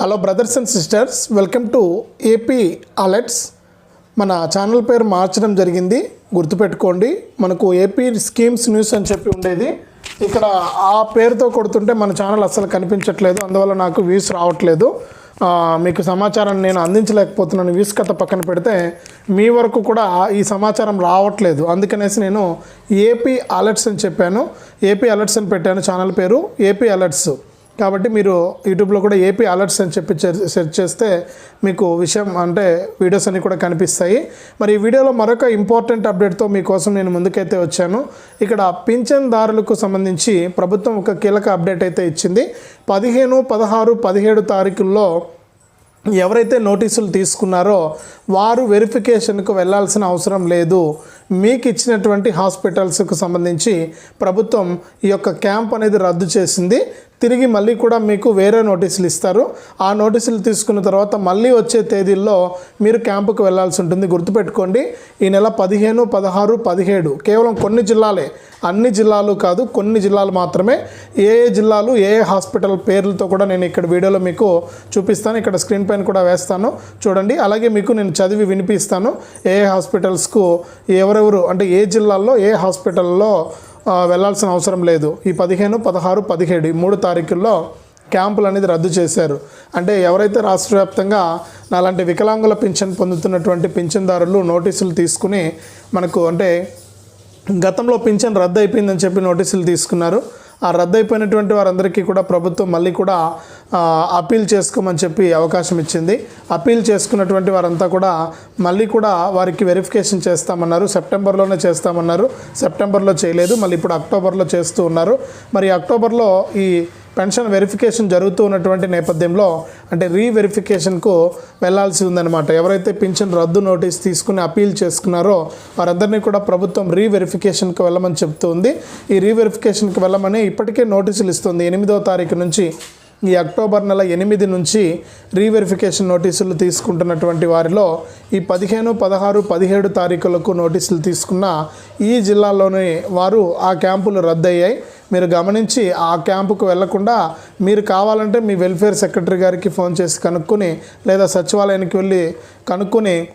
Hello brothers and sisters welcome to AP alerts మన channel పేరు మార్చడం జరిగింది. గుర్తుపెట్టుకోండి. మనకు ఏపీ స్కీమ్స్ న్యూస్ అని చెప్పి ఉండేది. ఇక్కడ ఆ పేరుతో కొడుతుంటే మన ఛానల్ అస్సలు కనిపించట్లేదు. అందువల్ల నాకు వ్యూస్ రావట్లేదు. మీకు సమాచారాన్ని నేను అందించలేకపోతున్నాను. వ్యూస్ కథ పక్కన పెడితే మీ వరకు కూడా ఈ సమాచారం రావట్లేదు. అందుకనేసి నేను ఏపీ అలర్ట్స్ అని చెప్పాను. ఏపీ అలర్ట్స్ అని పెట్టాను. ఛానల్ పేరు ఏపీ అలర్ట్స్ కాబట్టి మీరు యూట్యూబ్లో కూడా ఏపీ అలర్ట్స్ అని చెప్పి సెర్చ్ చేస్తే మీకు విషయం అంటే వీడియోస్ అన్నీ కూడా కనిపిస్తాయి. మరి ఈ వీడియోలో మరొక ఇంపార్టెంట్ అప్డేట్తో మీకోసం నేను ముందుకైతే వచ్చాను. ఇక్కడ పింఛన్దారులకు సంబంధించి ప్రభుత్వం ఒక కీలక అప్డేట్ అయితే ఇచ్చింది. పదిహేను పదహారు పదిహేడు తారీఖుల్లో ఎవరైతే నోటీసులు తీసుకున్నారో వారు వెరిఫికేషన్కు వెళ్ళాల్సిన అవసరం లేదు. మీకు ఇచ్చినటువంటి హాస్పిటల్స్కు సంబంధించి ప్రభుత్వం ఈ యొక్క క్యాంప్ అనేది రద్దు చేసింది. తిరిగి మళ్ళీ కూడా మీకు వేరే నోటీసులు ఇస్తారు. ఆ నోటీసులు తీసుకున్న తర్వాత మళ్ళీ వచ్చే తేదీల్లో మీరు క్యాంపుకు వెళ్ళాల్సి ఉంటుంది. గుర్తుపెట్టుకోండి ఈ నెల పదిహేను పదహారు పదిహేడు కేవలం కొన్ని జిల్లాలే. అన్ని జిల్లాలు కాదు కొన్ని జిల్లాలు మాత్రమే. ఏ ఏ జిల్లాలు ఏ ఏ హాస్పిటల్ పేర్లతో కూడా నేను ఇక్కడ వీడియోలో మీకు చూపిస్తాను. ఇక్కడ స్క్రీన్ పైన కూడా వేస్తాను. చూడండి. అలాగే మీకు నేను చదివి వినిపిస్తాను. ఏ ఏ హాస్పిటల్స్కు ఎవరెవరు అంటే ఏ జిల్లాల్లో ఏ హాస్పిటల్లో వెళ్ళాల్సిన వెళ్ళాల్సిన అవసరం లేదు. ఈ పదిహేను పదహారు పదిహేడు ఈ మూడు తారీఖుల్లో క్యాంపులు అనేది రద్దు చేశారు. అంటే ఎవరైతే రాష్ట్ర వ్యాప్తంగా నాలాంటి వికలాంగుల పింఛన్ పొందుతున్నటువంటి పింఛన్దారులు నోటీసులు తీసుకుని మనకు అంటే గతంలో పింఛన్ రద్దు అయిపోయిందని చెప్పి నోటీసులు తీసుకున్నారు. ఆ రద్దయిపోయినటువంటి వారందరికీ కూడా ప్రభుత్వం మళ్ళీ కూడా అప్పీల్ చేసుకోమని చెప్పి అవకాశం ఇచ్చింది. అప్పీల్ చేసుకున్నటువంటి వారంతా కూడా మళ్ళీ కూడా వారికి వెరిఫికేషన్ చేస్తామన్నారు. సెప్టెంబర్లోనే చేస్తామన్నారు. సెప్టెంబర్లో చేయలేదు. మళ్ళీ ఇప్పుడు అక్టోబర్లో చేస్తూ ఉన్నారు. మరి అక్టోబర్లో ఈ పెన్షన్ వెరిఫికేషన్ జరుగుతూ ఉన్నటువంటి నేపథ్యంలో అంటే రీవెరిఫికేషన్కు వెళ్ళాల్సి ఉందన్నమాట. ఎవరైతే పింఛన్ రద్దు నోటీస్ తీసుకుని అప్పీల్ చేసుకున్నారో వారందరినీ కూడా ప్రభుత్వం రీవెరిఫికేషన్కి వెళ్ళమని చెప్తూ ఉంది ఈ రీవెరిఫికేషన్కి వెళ్ళమని ఇప్పటికే నోటీసులు ఇస్తుంది. ఎనిమిదో తారీఖు నుంచి ఈ అక్టోబర్ నెల ఎనిమిది నుంచి రీవెరిఫికేషన్ నోటీసులు తీసుకుంటున్నటువంటి వారిలో ఈ పదిహేను పదహారు పదిహేడు తారీఖులకు నోటీసులు తీసుకున్న ఈ జిల్లాలోని వారు ఆ క్యాంపులు రద్దయ్యాయి. మీరు గమనించి ఆ క్యాంపుకు వెళ్ళకుండా మీరు కావాలంటే మీ వెల్ఫేర్ సెక్రటరీ గారికి ఫోన్ చేసి కనుక్కొని లేదా సచివాలయానికి వెళ్ళి కనుక్కొని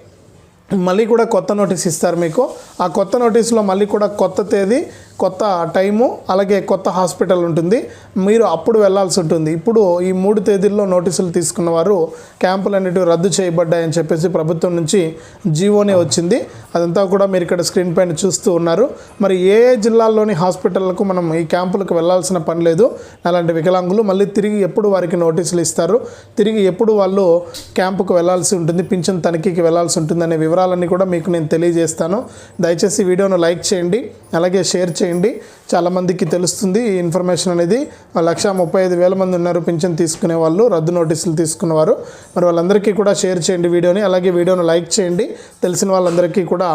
మళ్ళీ కూడా కొత్త నోటీస్ ఇస్తారు మీకు. ఆ కొత్త నోటీస్లో మళ్ళీ కూడా కొత్త తేదీ కొత్త టైము అలాగే కొత్త హాస్పిటల్ ఉంటుంది. మీరు అప్పుడు వెళ్ళాల్సి ఉంటుంది. ఇప్పుడు ఈ మూడు తేదీల్లో నోటీసులు తీసుకున్న వారు క్యాంపులు అనేటివి రద్దు చేయబడ్డాయని చెప్పేసి ప్రభుత్వం నుంచి జీవోనే వచ్చింది. అదంతా కూడా మీరు ఇక్కడ స్క్రీన్ పైన చూస్తూ ఉన్నారు. మరి ఏ ఏ జిల్లాల్లోని హాస్పిటళ్ళకు మనం ఈ క్యాంపులకు వెళ్ళాల్సిన పని లేదు. అలాంటి వికలాంగులు మళ్ళీ తిరిగి ఎప్పుడు వారికి నోటీసులు ఇస్తారు? తిరిగి ఎప్పుడు వాళ్ళు క్యాంపుకు వెళ్ళాల్సి ఉంటుంది? పింఛన్ తనిఖీకి వెళ్ళాల్సి ఉంటుంది అనే వివరాలన్నీ కూడా మీకు నేను తెలియజేస్తాను. దయచేసి వీడియోను లైక్ చేయండి. అలాగే షేర్ చేయండి. చాలామందికి తెలుస్తుంది ఈ ఇన్ఫర్మేషన్ అనేది. లక్ష ముప్పై ఐదు వేల మంది ఉన్నారు పింఛన్ తీసుకునే వాళ్ళు రద్దు నోటీసులు తీసుకున్నవారు. మరి వాళ్ళందరికీ కూడా షేర్ చేయండి వీడియోని. అలాగే వీడియోను లైక్ చేయండి. తెలిసిన వాళ్ళందరికీ కూడా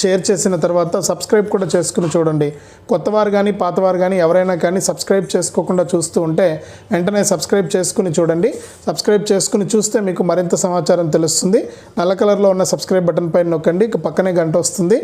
షేర్ చేసిన తర్వాత సబ్స్క్రైబ్ కూడా చేసుకుని చూడండి. కొత్తవారు కానీ పాతవారు కానీ ఎవరైనా కానీ సబ్స్క్రైబ్ చేసుకోకుండా చూస్తూ ఉంటే వెంటనే సబ్స్క్రైబ్ చేసుకుని చూడండి. సబ్స్క్రైబ్ చేసుకుని చూస్తే మీకు మరింత సమాచారం తెలుస్తుంది. నల్ల కలర్లో ఉన్న సబ్స్క్రైబ్ బటన్ పైన నొక్కండి. ఇక పక్కనే గంట వస్తుంది.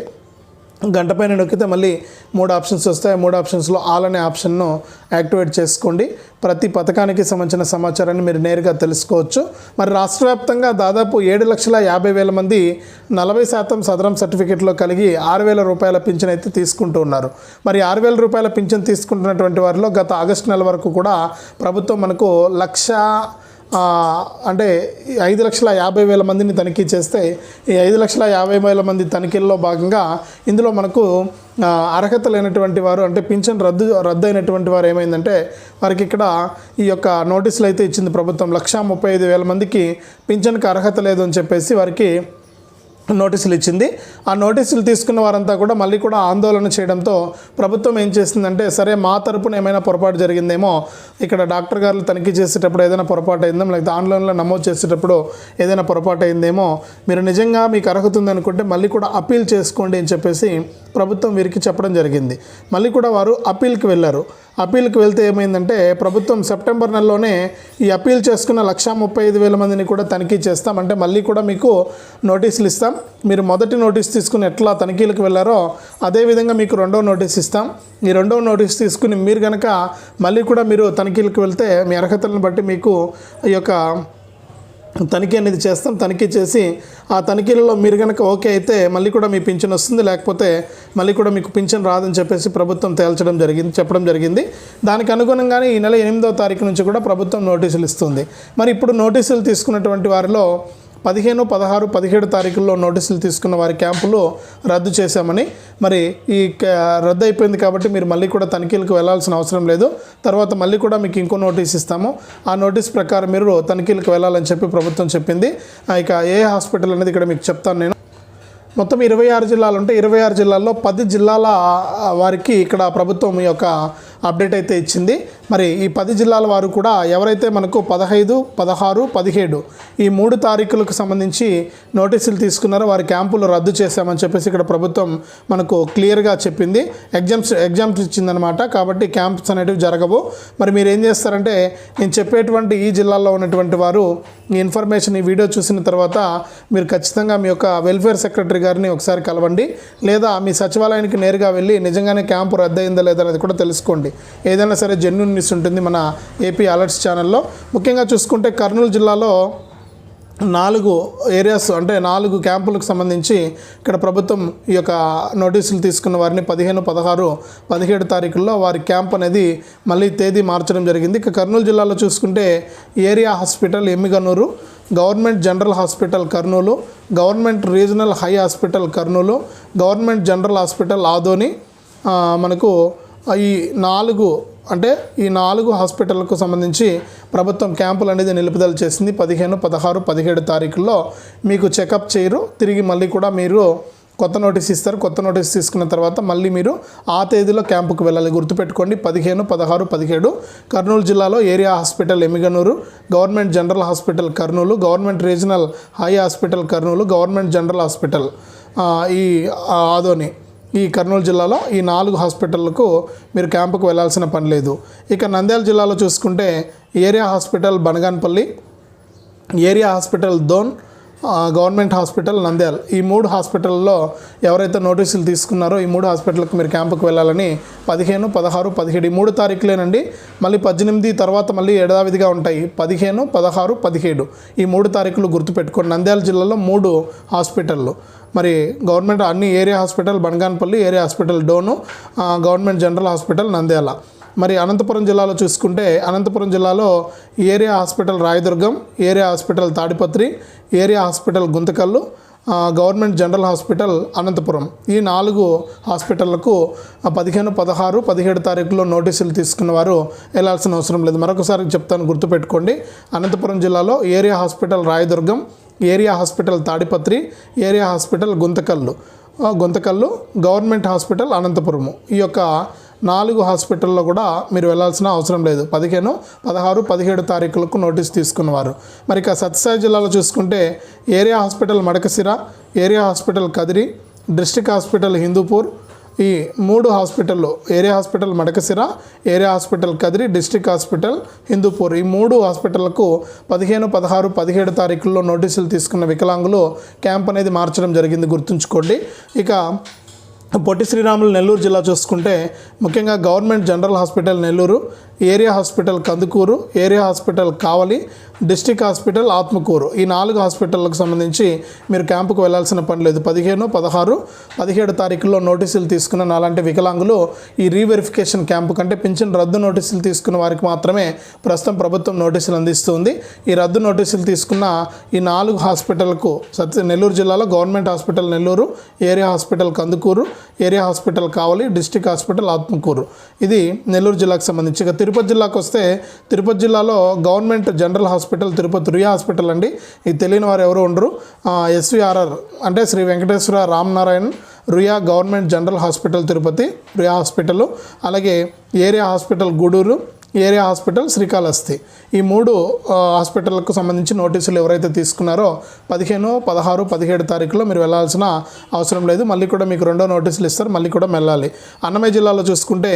గంట పైన నొక్కితే మళ్ళీ మూడు ఆప్షన్స్ వస్తాయి. మూడు ఆప్షన్స్లో ఆల్ అనే ఆప్షన్ను యాక్టివేట్ చేసుకోండి. ప్రతి పథకానికి సంబంధించిన సమాచారాన్ని మీరు నేరుగా తెలుసుకోవచ్చు. మరి రాష్ట్ర వ్యాప్తంగా దాదాపు ఏడు లక్షల యాభై వేల మంది నలభై శాతం సదరం సర్టిఫికెట్లో కలిగి ఆరు వేల రూపాయల పింఛన్ అయితే తీసుకుంటూ ఉన్నారు. మరి ఆరు వేల రూపాయల పింఛన్ తీసుకుంటున్నటువంటి వారిలో గత ఆగస్టు నెల వరకు కూడా ప్రభుత్వం మనకు లక్ష అంటే ఐదు లక్షల యాభై వేల మందిని తనిఖీ చేస్తే ఈ ఐదు లక్షల యాభై వేల మంది తనిఖీల్లో భాగంగా ఇందులో మనకు అర్హత లేనటువంటి వారు అంటే పింఛన్ రద్దు రద్దు అయినటువంటి వారు ఏమైందంటే వారికి ఇక్కడ ఈ యొక్క నోటీసులు అయితే ఇచ్చింది ప్రభుత్వం. లక్ష ముప్పై ఐదు వేల మందికి పింఛన్కి అర్హత లేదు అని చెప్పేసి వారికి నోటీసులు ఇచ్చింది. ఆ నోటీసులు తీసుకున్న వారంతా కూడా మళ్ళీ కూడా ఆందోళన చేయడంతో ప్రభుత్వం ఏం చేసిందంటే సరే మా తరపున ఏమైనా పొరపాటు జరిగిందేమో ఇక్కడ డాక్టర్ గారు తనిఖీ చేసేటప్పుడు ఏదైనా పొరపాటు అయిందేమో లేకపోతే ఆన్లైన్లో నమోదు చేసేటప్పుడు ఏదైనా పొరపాటు అయిందేమో మీరు నిజంగా మీకు అర్హత ఉందనుకుంటే మళ్ళీ కూడా అప్పీల్ చేసుకోండి అని చెప్పేసి ప్రభుత్వం వీరికి చెప్పడం జరిగింది. మళ్ళీ కూడా వారు అప్పీల్కి వెళ్ళారు. అప్పీల్కి వెళ్తే ఏమైందంటే ప్రభుత్వం సెప్టెంబర్ నెలలోనే ఈ అప్పీల్ చేసుకున్న లక్షా ముప్పై ఐదు వేల మందిని కూడా తనిఖీ చేస్తాం. అంటే మళ్ళీ కూడా మీకు నోటీసులు ఇస్తాం. మీరు మొదటి నోటీస్ తీసుకుని ఎట్లా తనిఖీలకు వెళ్ళారో అదేవిధంగా మీకు రెండో నోటీస్ ఇస్తాం. ఈ రెండో నోటీస్ తీసుకుని మీరు కనుక మళ్ళీ కూడా మీరు తనిఖీలకు వెళ్తే మీ అర్హతలను బట్టి మీకు ఈ యొక్క తనిఖీ అనేది చేస్తాం. తనిఖీ చేసి ఆ తనిఖీలలో మీరు కనుక ఓకే అయితే మళ్ళీ కూడా మీ పింఛన్ వస్తుంది. లేకపోతే మళ్ళీ కూడా మీకు పింఛన్ రాదని చెప్పేసి ప్రభుత్వం తేల్చడం జరిగింది చెప్పడం జరిగింది. దానికి అనుగుణంగానే ఈ నెల ఎనిమిదో తారీఖు నుంచి కూడా ప్రభుత్వం నోటీసులు ఇస్తుంది. మరి ఇప్పుడు నోటీసులు తీసుకున్నటువంటి వారిలో పదిహేను పదహారు పదిహేడు తారీఖుల్లో నోటీసులు తీసుకున్న వారి క్యాంపులు రద్దు చేశామని. మరి ఈ రద్దు అయిపోయింది కాబట్టి మీరు మళ్ళీ కూడా తనిఖీలకు వెళ్ళాల్సిన అవసరం లేదు. తర్వాత మళ్ళీ కూడా మీకు ఇంకో నోటీస్ ఇస్తాము. ఆ నోటీస్ ప్రకారం మీరు తనిఖీలకు వెళ్ళాలని చెప్పి ప్రభుత్వం చెప్పింది. ఆ, ఇక ఏ హాస్పిటల్ అనేది ఇక్కడ మీకు చెప్తాను నేను. మొత్తం ఇరవై ఆరు జిల్లాలు ఉంటే ఇరవై ఆరు జిల్లాల్లో పది జిల్లాల వారికి ఇక్కడ ప్రభుత్వం యొక్క అప్డేట్ అయితే ఇచ్చింది. మరి ఈ పది జిల్లాల వారు కూడా ఎవరైతే మనకు పదహైదు పదహారు పదిహేడు ఈ మూడు తారీఖులకు సంబంధించి నోటీసులు తీసుకున్నారో వారి క్యాంపులు రద్దు చేశామని చెప్పేసి ఇక్కడ ప్రభుత్వం మనకు క్లియర్గా చెప్పింది. ఎగ్జామ్స్ ఎగ్జామ్స్ ఇచ్చిందనమాట కాబట్టి క్యాంప్స్ అనేటివి జరగవు. మరి మీరు ఏం చేస్తారంటే నేను చెప్పేటువంటి ఈ జిల్లాల్లో ఉన్నటువంటి వారు ఈ ఇన్ఫర్మేషన్ ఈ వీడియో చూసిన తర్వాత మీరు ఖచ్చితంగా మీ యొక్క వెల్ఫేర్ సెక్రటరీ గారిని ఒకసారి కలవండి. లేదా మీ సచివాలయానికి నేరుగా వెళ్ళి నిజంగానే క్యాంపు రద్దయిందా లేదా అనేది కూడా తెలుసుకోండి. ఏదైనా సరే జెన్యున్ న్యూస్ ఉంటుంది మన ఏపీ అలర్ట్స్ ఛానల్లో. ముఖ్యంగా చూసుకుంటే కర్నూలు జిల్లాలో నాలుగు ఏరియాస్ అంటే నాలుగు క్యాంపులకు సంబంధించి ఇక్కడ ప్రభుత్వం ఈ యొక్క నోటీసులు తీసుకున్న వారిని పదిహేను పదహారు పదిహేడు తారీఖుల్లో వారి క్యాంప్ అనేది మళ్ళీ తేదీ మార్చడం జరిగింది. ఇక కర్నూలు జిల్లాలో చూసుకుంటే area hospital Emmiganur government general hospital Kurnool government regional eye hospital Kurnool government general hospital Adoni మనకు ఈ నాలుగు అంటే ఈ నాలుగు హాస్పిటల్కు సంబంధించి ప్రభుత్వం క్యాంపులు అనేది నిలుపుదల చేసింది. పదిహేను పదహారు పదిహేడు తారీఖుల్లో మీకు చెకప్ చేయరు. తిరిగి మళ్ళీ కూడా మీరు కొత్త నోటీస్ ఇస్తారు. కొత్త నోటీస్ తీసుకున్న తర్వాత మళ్ళీ మీరు ఆ తేదీలో క్యాంపుకు వెళ్ళాలి. గుర్తుపెట్టుకోండి పదిహేను పదహారు పదిహేడు కర్నూలు జిల్లాలో area hospital Emmiganur government general hospital Kurnool government regional eye hospital Kurnool government general hospital ఈ ఆదోని. ఈ కర్నూలు జిల్లాలో ఈ నాలుగు హాస్పిటళ్ళకు మీరు క్యాంపుకు వెళ్ళాల్సిన పని లేదు. ఇక నంద్యాల జిల్లాలో చూసుకుంటే area hospital Banaganapalli area hospital Dhone government hospital Nandyal. ఈ మూడు హాస్పిటల్లో ఎవరైతే నోటీసులు తీసుకున్నారో ఈ మూడు హాస్పిటల్కి మీరు క్యాంపుకు వెళ్ళాలని పదిహేను పదహారు పదిహేడు ఈ మూడు తారీఖులేనండి. మళ్ళీ పద్దెనిమిది తర్వాత మళ్ళీ యథావిధిగా ఉంటాయి. పదిహేను పదహారు పదిహేడు ఈ మూడు తారీఖులు గుర్తుపెట్టుకోండి నంద్యాల జిల్లాలో మూడు హాస్పిటళ్ళు. మరి గవర్నమెంట్ అన్ని area hospital Banaganapalli area hospital Dhone government general hospital Nandyal. మరి అనంతపురం జిల్లాలో చూసుకుంటే అనంతపురం జిల్లాలో area hospital Rayadurgam area hospital Tadipatri area hospital Guntakal government general hospital Anantapuram. ఈ నాలుగు హాస్పిటళ్ళకు పదిహేను పదహారు పదిహేడు తారీఖులో నోటీసులు తీసుకున్న వారు వెళ్ళాల్సిన అవసరం లేదు. మరొకసారి చెప్తాను గుర్తుపెట్టుకోండి. అనంతపురం జిల్లాలో area hospital Rayadurgam area hospital Tadipatri area hospital Guntakal. Guntakal government hospital Anantapuram. ఈ యొక్క నాలుగు హాస్పిటల్లో కూడా మీరు వెళ్ళాల్సిన అవసరం లేదు. పదిహేను పదహారు పదిహేడు తారీఖులకు నోటీస్ తీసుకున్నవారు. మరి ఇక సత్యసాయి జిల్లాలో చూసుకుంటే area hospital Madakasira area hospital Kadiri district hospital Hindupur ఈ మూడు హాస్పిటల్లో area hospital Madakasira area hospital Kadiri district hospital Hindupur. ఈ మూడు హాస్పిటళ్ళకు పదిహేను పదహారు పదిహేడు తారీఖుల్లో నోటీసులు తీసుకున్న వికలాంగులు క్యాంప్ అనేది మార్చడం జరిగింది గుర్తుంచుకోండి. ఇక పొట్టి శ్రీరాములు నెల్లూరు జిల్లా చూసుకుంటే ముఖ్యంగా government general hospital Nellore area hospital Kandukur area hospital Kavali district hospital Atmakur. ఈ నాలుగు హాస్పిటల్లకు సంబంధించి మీరు క్యాంపుకు వెళ్ళాల్సిన పని లేదు పదిహేను పదహారు పదిహేడు తారీఖుల్లో నోటీసులు తీసుకున్న నాలాంటి వికలాంగులు ఈ రీవెరిఫికేషన్ క్యాంపు కంటే పింఛన్ రద్దు నోటీసులు తీసుకున్న వారికి మాత్రమే ప్రస్తుతం ప్రభుత్వం నోటీసులు అందిస్తుంది ఈ రద్దు నోటీసులు తీసుకున్న ఈ నాలుగు హాస్పిటల్కు సత్య నెల్లూరు జిల్లాలో government hospital Nellore area hospital Kandukur area hospital Kavali district hospital Atmakur. ఇది నెల్లూరు జిల్లాకు సంబంధించి. ఇక తిరుపతి జిల్లాకు వస్తే తిరుపతి జిల్లాలో government general hospital Tirupati Ruia hospital అండి. ఇది తెలియని వారు ఎవరు ఉండరు. ఎస్విఆర్ఆర్ అంటే Shri Venkateswara Ramanarayan Ruia government general hospital Tirupati Ruia hospital. అలాగే area hospital Gudur area hospital Srikalahasti. ఈ మూడు హాస్పిటల్కు సంబంధించి నోటీసులు ఎవరైతే తీసుకున్నారో పదిహేను పదహారు పదిహేడు తారీఖులో మీరు వెళ్ళాల్సిన అవసరం లేదు. మళ్ళీ కూడా మీకు రెండో నోటీసులు ఇస్తారు మళ్ళీ కూడా వెళ్ళాలి అన్నమయ్య జిల్లాలో చూసుకుంటే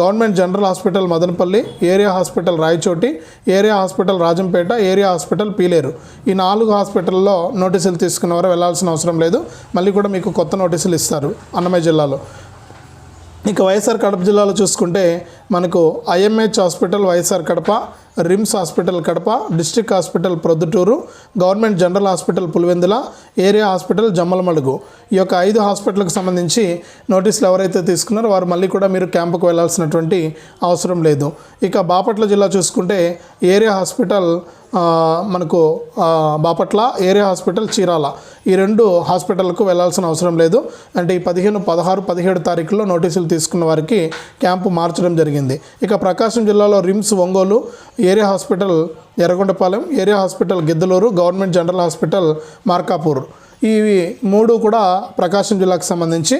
government general hospital Madanapalle area hospital Rayachoti area hospital Rajampet area hospital Pileru. ఈ నాలుగు హాస్పిటల్లో నోటీసులు తీసుకున్న వారు వెళ్ళాల్సిన అవసరం లేదు. మళ్ళీ కూడా మీకు కొత్త నోటీసులు ఇస్తారు అన్నమయ్య జిల్లాలో. ఇక వైఎస్ఆర్ కడప జిల్లాలో చూసుకుంటే మనకు IMH hospital YSR Kadapa RIMS hospital Kadapa district hospital Proddatur government general hospital Pulivendula area hospital Jammalamadugu. ఈ యొక్క ఐదు హాస్పిటల్కి సంబంధించి నోటీసులు ఎవరైతే తీసుకున్నారో వారు మళ్ళీ కూడా మీరు క్యాంపుకు వెళ్ళాల్సినటువంటి అవసరం లేదు. ఇక బాపట్ల జిల్లా చూసుకుంటే ఏరియా హాస్పిటల్ మనకు బాపట్ల ఏరియా హాస్పిటల్ చీరాల. ఈ రెండు హాస్పిటల్కు వెళ్ళాల్సిన అవసరం లేదు. అంటే ఈ పదిహేను పదహారు పదిహేడు తారీఖుల్లో నోటీసులు తీసుకున్న వారికి క్యాంపు మార్చడం జరిగింది. ఇక ప్రకాశం జిల్లాలో RIMS Ongole area hospital Yerragondapalem area hospital Giddalur government general hospital Markapur. ఇవి మూడు కూడా ప్రకాశం జిల్లాకు సంబంధించి.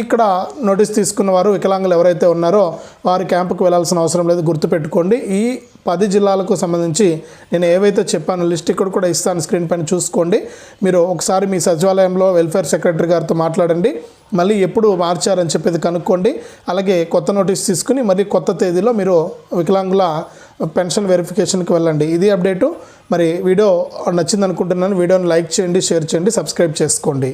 ఇక్కడ నోటీస్ తీసుకున్న వారు వికలాంగులు ఎవరైతే ఉన్నారో వారి క్యాంపుకు వెళ్ళాల్సిన అవసరం లేదు గుర్తుపెట్టుకోండి. ఈ పది జిల్లాలకు సంబంధించి నేను ఏవైతే చెప్పానో లిస్ట్ ఇక్కడ కూడా ఇస్తాను స్క్రీన్ పైన చూసుకోండి. మీరు ఒకసారి మీ సచివాలయంలో వెల్ఫేర్ సెక్రటరీ గారితో మాట్లాడండి. మళ్ళీ ఎప్పుడు మార్చారని చెప్పేది కనుక్కోండి. అలాగే కొత్త నోటీస్ తీసుకుని మరి కొత్త తేదీలో మీరు వికలాంగుల పెన్షన్ వెరిఫికేషన్కి వెళ్ళండి. ఇది అప్డేటు. మరి వీడియో నచ్చింది అనుకుంటున్నాను వీడియోని లైక్ చేయండి షేర్ చేయండి సబ్స్క్రైబ్ చేసుకోండి.